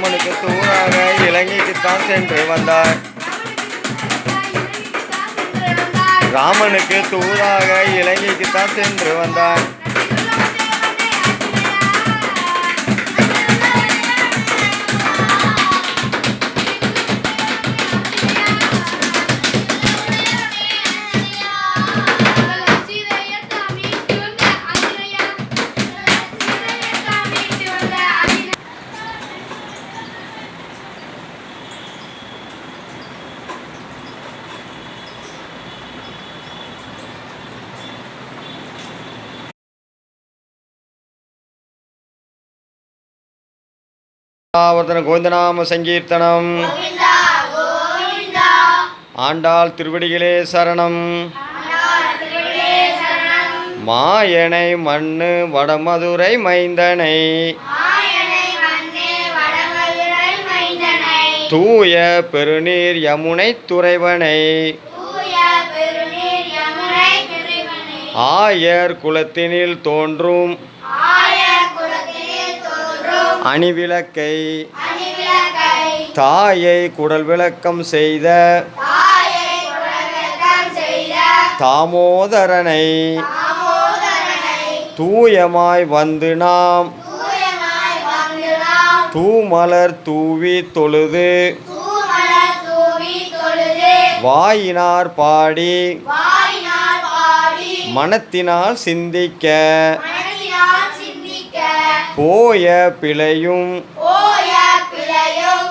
ராமனுக்கு தூராக இலங்கைக்குத்தான் சென்று வந்தார். ராமனுக்கு தூராக இலங்கைக்குத்தான் சென்று வந்தார். ஆவர்த்தன கோவிந்தநாம சங்கீர்த்தனம். ஆண்டாள் திருவடிகளே சரணம். மாயனை மண்ணு வடமதுரை மைந்தனை. தூய பெருநீர் யமுனை துறைவனை. ஆயர் குலத்தினில் தோன்றும் அணிவிளக்கை தாயை குடல் விளக்கம் செய்த தாமோதரனை தூயமாய் வந்து நாம் தூமலர் தூவி தொழுது வாயினார் பாடி மனத்தினால் சிந்திக்க போய பிழையும்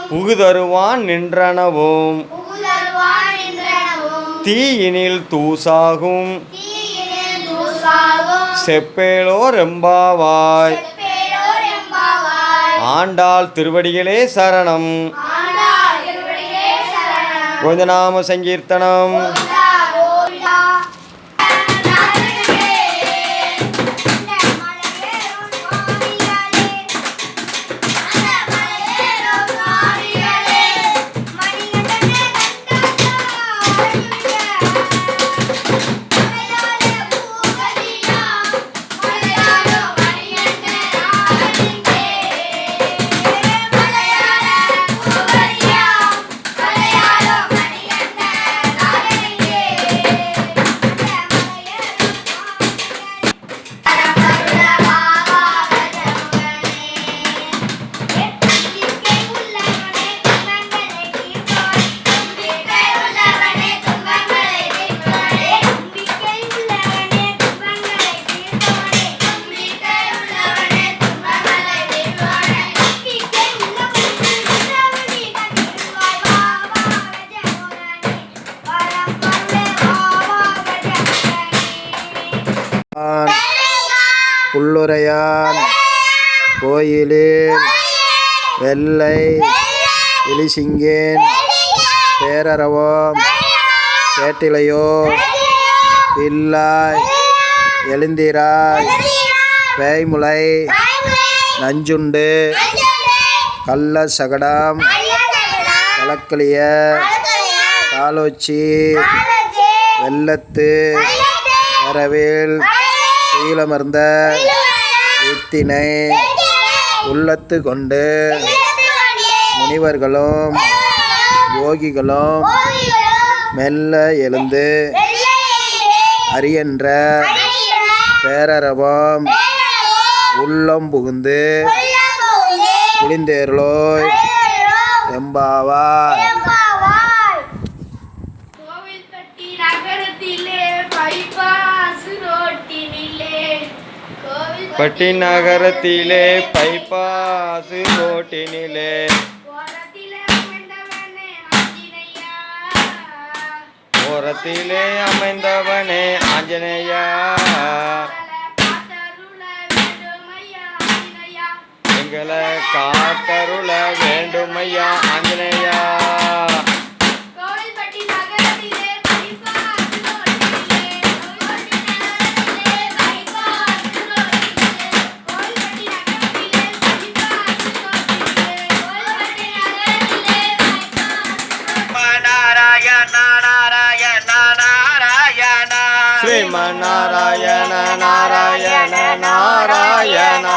புகுதருவான் நின்றனவும் தீயினில் தூசாகும் செப்பேலோர் எம்பாவாய் ஆண்டாள் திருவடிகளே சரணம் கோவிந்தநாம சங்கீர்த்தனம் புல்லுரையான். கோயிலில் வெள்ளை. எலிசிங்கேன். பேரரவம் சேட்டிலையோ பில்லாய் எழுந்திராய். பேய்முலை. நஞ்சுண்டு. கள்ள சகடம் கலக்கலிய. காலோச்சி. வெள்ளத்து. வரவேல் சீலமர்ந்த வித்தினை உள்ளத்து கொண்டு முனிவர்களும் யோகிகளும் மெல்ல எழுந்து அரியன்ற பேரரவம் உள்ளம் புகுந்து குளிந்தேர்லோய் எம்பாவா கோவில்பட்டி பட்டி நகரத்திலே பைபாசு ரோட்டினிலே ஓரத்திலே அமைந்தவனே ஆஞ்சநேயா. எங்களை காத்தருள வேண்டுமையா ஆஞ்சநேயா. శ్రీమన్నారాయణ నారాయణ నారాయణ.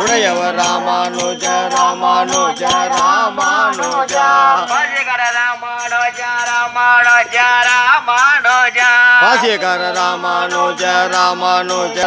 ఉడయవ రామానుజ రామానుజ. రామానుజ రామానుజ. రామానుజ రామానుజ. రామానుజ రామానుజ రామానుజ